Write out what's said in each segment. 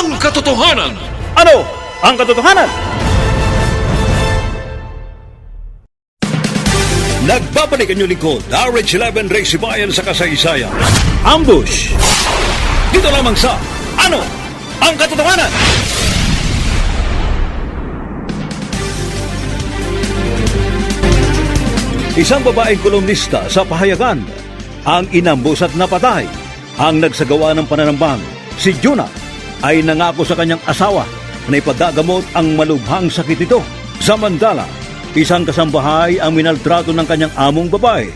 ang katotohanan? Ano ang katotohanan? Nagbabalik ang inyong lingkod, RH11 Ray Sibayan sa kasaysayan. Ambush! Dito lamang sa Ano ang katotohanan? Isang babaeng kolumnista sa pahayagan ang inambus at napatay. Ang nagsagawa ng pananambang, si Juna, ay nangako sa kanyang asawa na ipagagamot ang malubhang sakit nito. Samantala, isang kasambahay ang minaltrato ng kanyang among babae.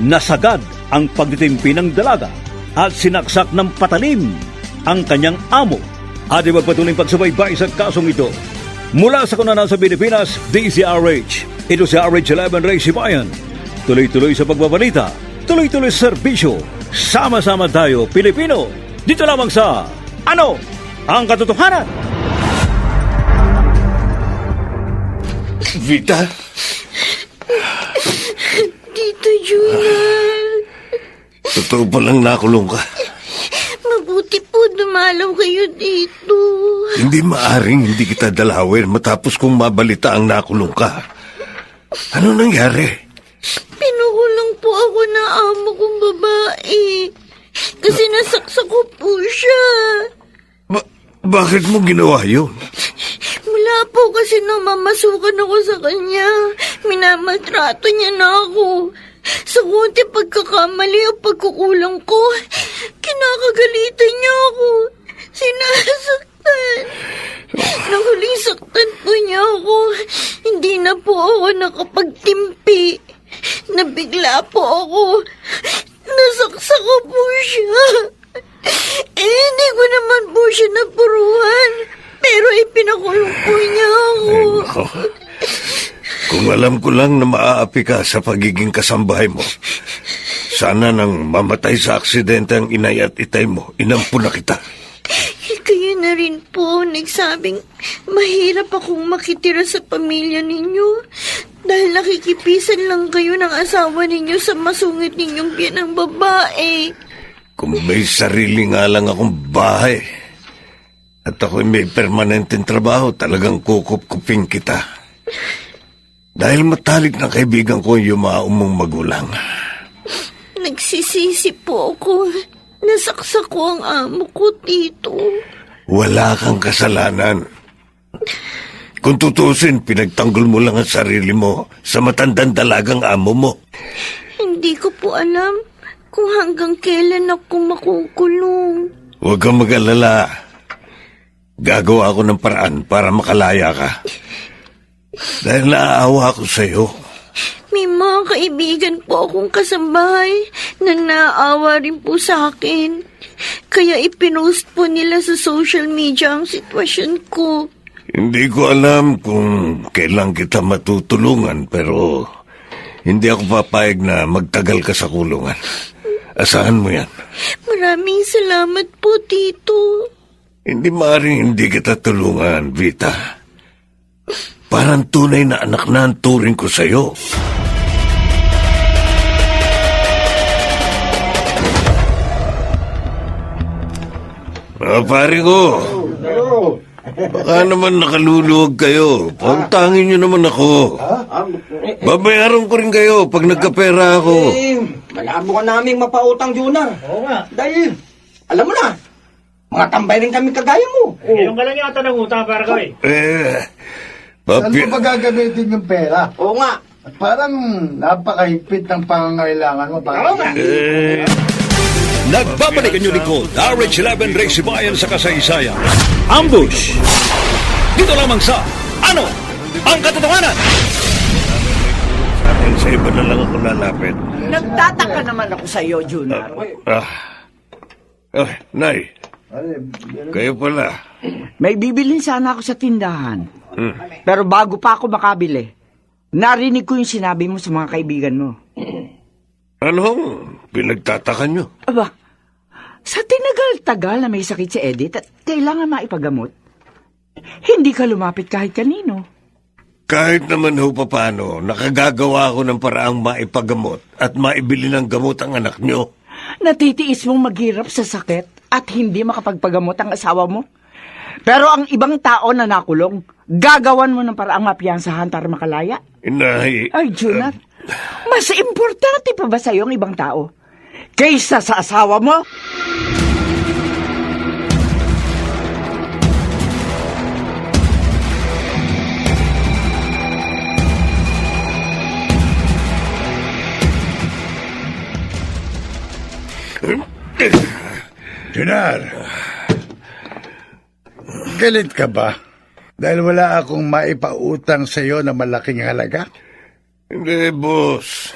Nasagad ang pagtitimpi ng dalaga at sinaksak ng patalim ang kanyang amo. At ipagpatuloy pagsubaybay sa kasong ito. Mula sa kunanan sa Pilipinas, DZRH. Ito si RH11 Ray Sibayan. Tuloy-tuloy sa pagbabalita, tuloy-tuloy sa serbisyo. Sama-sama tayo, Pilipino. Dito lamang sa Ano ang Katotohanan? Vita, Tito Junior, totoo palang nakulong ka. mabuti po dumalaw kayo dito. Hindi maaring hindi kita dalawin matapos kong mabalita ang nakulong ka. Ano nangyari? Pinukulong po ako na amo kong babae. Kasi nasaksak ko po siya. Ba- bakit mo ginawa yun? Mula po kasi namamasukan ako sa kanya. Minamaltrato niya na ako. Sa konti pagkakamali o pagkukulang ko, kinakagalitan niya ako. Sinasaktan. Nang huling saktan po niya ako, hindi na po ako nakapagtimpi. Nabigla po ako. Nasaksak ko po siya. Eh, hindi ko naman po siya napuruhan. Pero ipinakulong po niya ako. Kung alam ko lang na maaapi ka sa pagiging kasambahay mo, sana nang mamatay sa aksidente ang inay at itay mo, inampo na kita. Kayo na rin po nagsabing mahirap akong makitira sa pamilya ninyo. Dahil nakikipisan lang kayo ng asawa ninyo sa masungit ninyong biyanang babae. Kung may sarili nga lang akong bahay, at ako'y may permanenteng trabaho, talagang kukup-kuping kita. Dahil matalik na kaibigan ko yung yumaong mong magulang. Nagsisisi po ako. Nasaksak ko ang amo ko, Tito. Wala kang kasalanan. Kung tutusin, pinagtanggol mo lang ang sarili mo sa matandang dalagang amo mo. Hindi ko po alam kung hanggang kailan ako makukulong. Huwag kang mag-alala. Gagawa ako ng paraan para makalaya ka. Dahil naaawa ako sa'yo. May mga kaibigan po akong kasambahay na naawa rin po sa akin. Kaya ipinost po nila sa social media ang sitwasyon ko. Hindi ko alam kung kailan kita matutulungan pero hindi ako papayag na magtagal ka sa kulungan. Asahan mo yan. Maraming salamat po, Tito. Hindi maaaring hindi kita tulungan, Vita. Parang tunay na anak na ang turing ko sa'yo. Mga pare ko, baka naman nakaluluwag kayo. Pautangin nyo naman ako. Babayaran ko rin kayo pag nagkapera ako. Eh, malabo ka naming mapautang, Junior. Oo nga. Dahil, alam mo na, Mga tambay rin kami kagaya mo. Ngayon ka lang yata ng utang para ko eh. Eh, Saan papi, mo ba gagamitin yung pera? Oo nga. Parang napakahigpit ng pangangailangan mo. Parang eh, Nagbabalik ang lingkod, RH11 Race Bayan sa kasaysayan. Ambush! Dito lamang sa Ano ang Katotohanan? sa iba na lang ako lalapit. Nagtataka naman ako sa iyo, Junior. Ah, ah, Nay, kayo pala. May bibilin sana ako sa tindahan. Pero bago pa ako makabili, narinig ko yung sinabi mo sa mga kaibigan mo. Anong pinagtataka nyo? Aba, sa tinagal-tagal na may sakit si Edith at kailangan maipagamot, hindi ka lumapit kahit kanino. Kahit naman ho pa paano, nakagagawa ako ng paraang maipagamot at maibili ng gamot ang anak nyo. Natitiis mong maghirap sa sakit at hindi makapagpagamot ang asawa mo. Pero ang ibang tao na nakulong, gagawan mo ng paraang mapiyansahan para makalaya. Inay, Ay, Junat, mas importante pa ba sa'yo ang ibang tao? Kaysa sa asawa mo? Junar, galit ka ba? Dahil wala akong maipautang sa iyo na malaking halaga? hindi boss.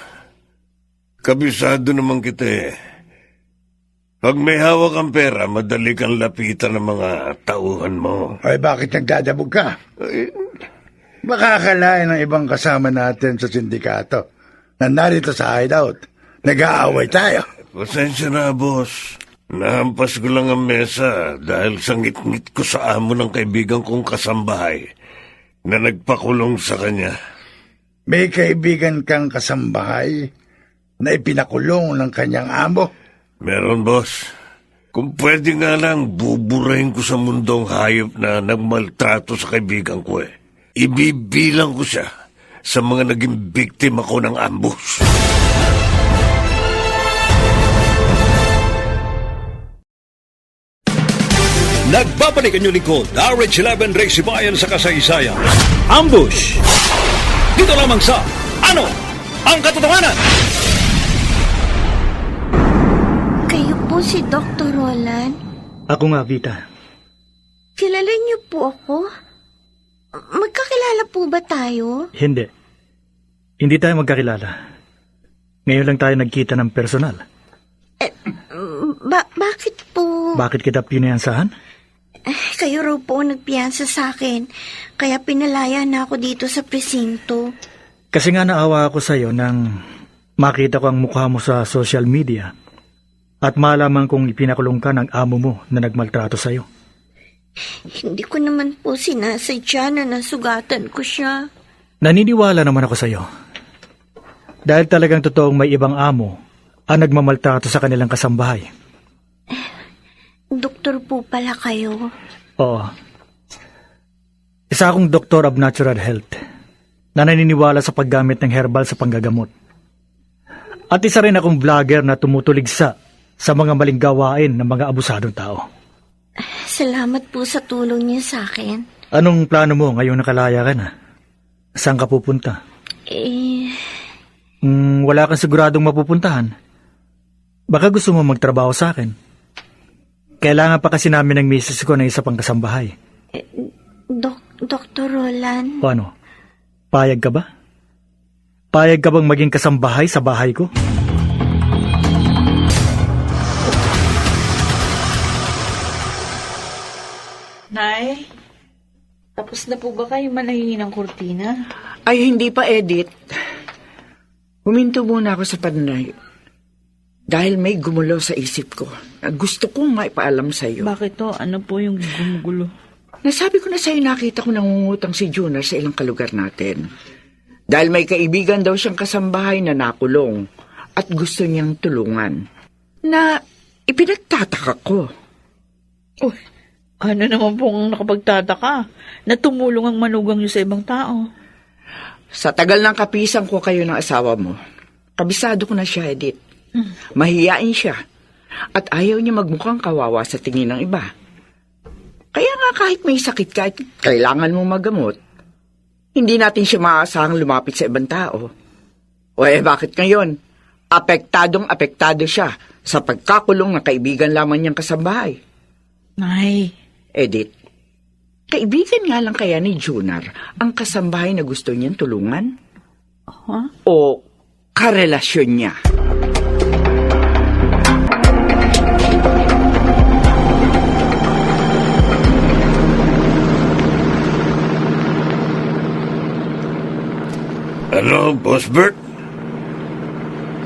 Kabisado naman kita eh. Pag may hawak ang pera, madali kang lapitan ng mga tauhan mo. Ay bakit nagdadabog ka? Ay, Makakalain ng ibang kasama natin sa sindikato na narito sa hideout. Nag-aaway tayo. Pasensya na, boss. Nahampas ko lang ang mesa dahil sa ngit-ngit ko sa amo ng kaibigan kong kasambahay na nagpakulong sa kanya. May kaibigan kang kasambahay na ipinakulong ng kanyang amo. Meron, boss. Kung pwede nga lang, buburahin ko sa mundong hayop na nagmaltrato sa kaibigan ko eh. Ibibilang ko siya sa mga naging biktima ko ng ambush. Nagbabalik ang lingkod, RH11 Race Bayan sa kasaysayan. Ambush! Dito lamang sa Ano ang Katotohanan? Kayo po si Dr. Roland? Ako nga, Vita. Kilala niyo po ako? Magkakilala po ba tayo? Hindi. Hindi tayo magkakilala. Ngayon lang tayo nagkita ng personal. Ba bakit po? Bakit kita pinayansahan? Eh, kayo raw po ang nagpiyansa sa akin. Kaya pinalaya na ako dito sa presinto. Kasi nga naawa ako sa'yo nang makita ko ang mukha mo sa social media at malaman kong ipinakulong ka ng amo mo na nagmaltrato sa'yo. Hindi ko naman po sinasadya na nasugatan ko siya. Naniniwala naman ako sa'yo. Dahil talagang totoong may ibang amo ang nagmamaltrato sa kanilang kasambahay. Doktor po pala kayo. Oo. Isa akong doktor of natural health na naniniwala sa paggamit ng herbal sa panggagamot. At isa rin akong vlogger na tumutuligsa sa mga maling gawain ng mga abusadong tao. Salamat po sa tulong niyo sa akin. Anong plano mo ngayong nakalaya ka na? Saan ka pupunta? Eh, Mm, wala kang siguradong mapupuntahan. Baka gusto mo magtrabaho sa akin. Kailangan pa kasi namin ng misis ko na isa pang kasambahay. Dok Dr. Roland, O ano? Payag ka ba? Payag ka bang maging kasambahay sa bahay ko? Nay, tapos na po ba kayo manahingi ng kurtina? Ay, hindi pa, Edith. Huminto muna ako sa panay. Dahil may gumulo sa isip ko. na Gusto kong maipaalam sa iyo. Bakit to? Ano po yung gumugulo? Nasabi ko na sa'yo nakita ko nangungutang si Junior sa ilang kalugar natin. Dahil may kaibigan daw siyang kasambahay na nakulong at gusto niyang tulungan. Na ipinagtataka ko. Uy, ano naman pong nakapagtataka? Na tumulong ang manugang niyo sa ibang tao. Sa tagal ng kapisan ko kayo ng asawa mo, kabisado ko na siya, Edith. Mahiyain siya. At ayaw niya magmukhang kawawa sa tingin ng iba. Kaya nga kahit may sakit ka at kailangan mong magamot, hindi natin siya maaasahang lumapit sa ibang tao. O eh, bakit ngayon? Apektadong apektado siya sa pagkakulong ng kaibigan lamang niyang kasambahay. Nay, Edith, kaibigan nga lang kaya ni Junar ang kasambahay na gusto niyang tulungan? Huh? O karelasyon niya? Ano, Boss Bert?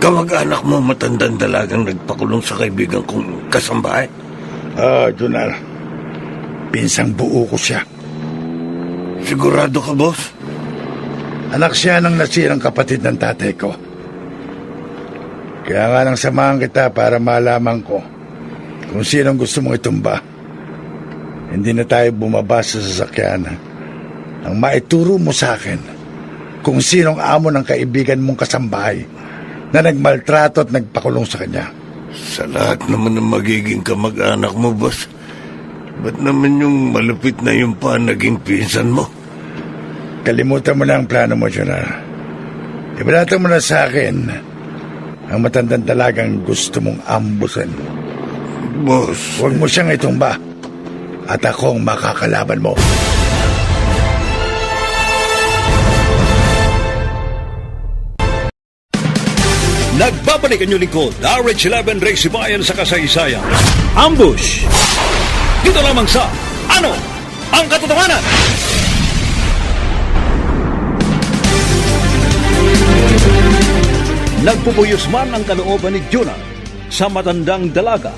Kamag-anak mo matandang dalagang nagpakulong sa kaibigan kong kasambahay? Ah, Junar. Pinsang buo ko siya. Sigurado ka, boss? Anak siya ng nasirang kapatid ng tatay ko. Kaya nga nang samahan kita para malaman ko kung sinong gusto mong itumba. Hindi na tayo bumaba sa sasakyan. Ang maituro mo sa akin kung sinong amo ng kaibigan mong kasambahay na nagmaltrato at nagpakulong sa kanya. Sa lahat naman ng magiging kamag-anak mo, boss. Ba't naman yung malupit na yung pa naging pinsan mo? Kalimutan mo na ang plano mo, Junar. Ibalata mo na sa akin ang matandang dalagang gusto mong ambusan. Boss, Huwag mo siyang itumba at ako ang makakalaban mo. Nagbabalik ang lingkod, RH11 Race Bayan sa kasaysayan. Ambush! Dito lamang sa Ano ang Katotohanan? Nagpupuyos man ang kalooban ni Jonah sa matandang dalaga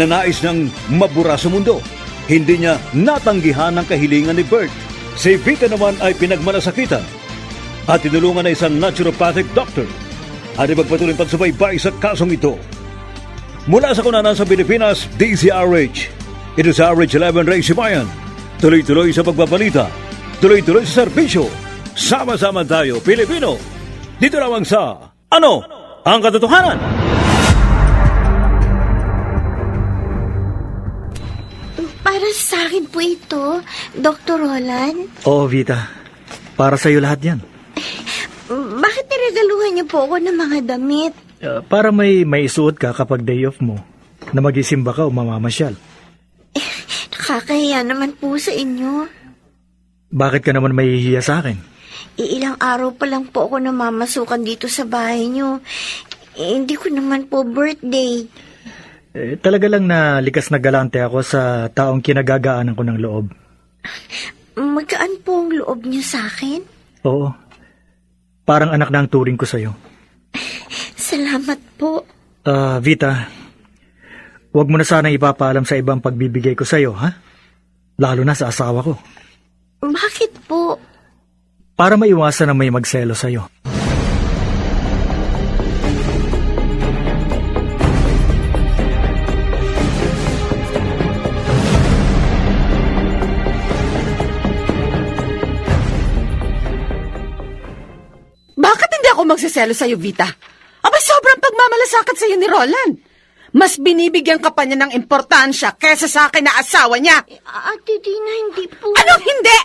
na nais ng mabura sa mundo. Hindi niya natanggihan ang kahilingan ni Bert. Si Vita naman ay pinagmalasakitan at tinulungan na isang naturopathic doctor at ipagpatuloy ang pagsubaybay sa kasong ito. Mula sa kunanan sa Pilipinas, DZRH. Ito sa RH11 Ray Sibayan. Tuloy-tuloy sa pagbabalita. Tuloy-tuloy sa serbisyo. Sama-sama tayo, Pilipino. Dito lamang sa Ano ang Katotohanan? Para sa akin po ito, Dr. Roland. Oo, Vita. Para sa'yo lahat yan. Bakit niregaluhan niyo po ako ng mga damit? Uh, para may maisuot ka kapag day off mo na magisimba ka o mamamasyal. Nakakahiya naman po sa inyo. Bakit ka naman mahihiya sa akin? Iilang araw pa lang po ako namamasukan dito sa bahay niyo. Eh, hindi ko naman po birthday. Eh, talaga lang na likas na galante ako sa taong kinagagaanan ko ng loob. Magkaan po ang loob niyo sa akin? Oo. Parang anak na ang turing ko sa'yo. Salamat po. Ah, Vita, huwag mo na sana ipapaalam sa ibang pagbibigay ko sa'yo, ha? Lalo na sa asawa ko. Bakit po? Para maiwasan na may magselo sa'yo. Magsiselo sa'yo, Vita? Abay, sobrang pagmamalasakit sa'yo ni Roland. Mas binibigyan ka pa niya ng importansya kesa sa akin na asawa niya. Ate Dina, hindi po. Anong hindi?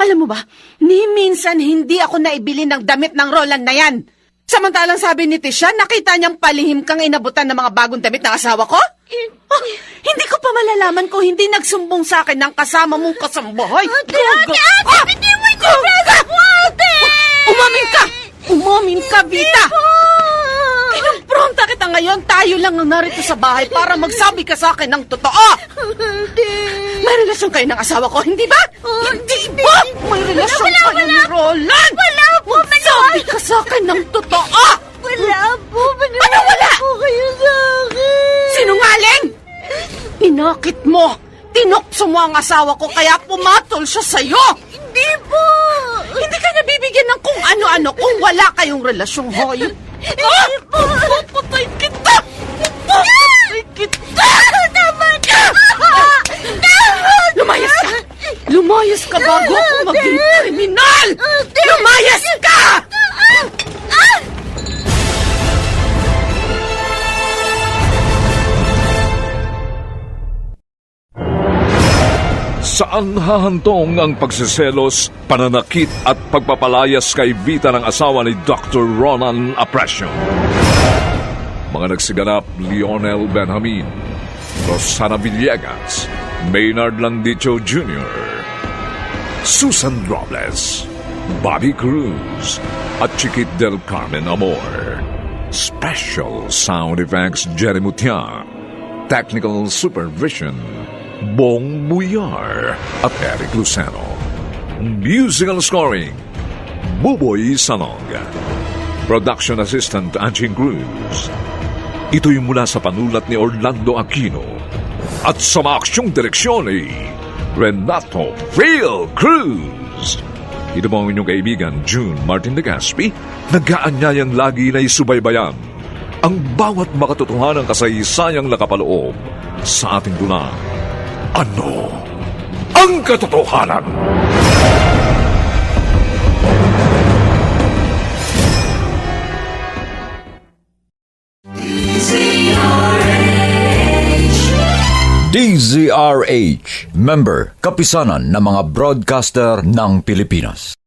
Alam mo ba, ni minsan hindi ako naibili ng damit ng Roland na yan. Samantalang sabi ni Tisha, nakita niyang palihim kang inabutan ng mga bagong damit ng asawa ko? Ah, hindi ko pa malalaman kung hindi nagsumbong sa akin ng kasama mong kasambahay. Ate, ate, ate, Ah! bitiwan niyo yung braso ko, ate! Umamin ka! Umamin ka, Vita! Kinumpronta kita ngayon, tayo lang ang narito sa bahay para magsabi ka sa akin ng totoo! Ate! May relasyon kayo ng asawa ko, hindi ba? hindi ba? May relasyon Wala, kayo wala. ni Roland! Wala po, Magsabi ka sa akin ng totoo! Wala po, maniwala Ano wala? po kayo sa akin. Sinungaling! Inakit mo! Tinokso mo ang asawa ko kaya pumatol siya sa'yo! Hindi po. Hindi ka nabibigyan ng kung wala kayong relasyong hayop. Hindi Saan hahantong ang pagsiselos, pananakit at pagpapalayas kay Vita ng asawa ni Dr. Ronan Apresio? Mga nagsiganap Lionel Benjamin, Rosana Villegas, Maynard Landicho Jr., Susan Robles, Bobby Cruz, at Chiquit del Carmen Amor. Special Sound Effects Jerry Mutiang. Technical Supervision Bong Buyar at Eric Luceno. Musical Scoring Buboy Sanog. Production Assistant Anching Cruz. Ito'y mula sa panulat ni Orlando Aquino at sa maaksyong direksyon ni Renato Phil Cruz. Ito po ang inyong kaibigan, June Martin de Gaspi, nag-aanyayang lagi na isubaybayan ang bawat makatotohanang kasaysayang nakapaloob sa ating dunang. Ano ang katotohanan? DZRH, member, kapisanan ng mga broadcaster ng Pilipinas.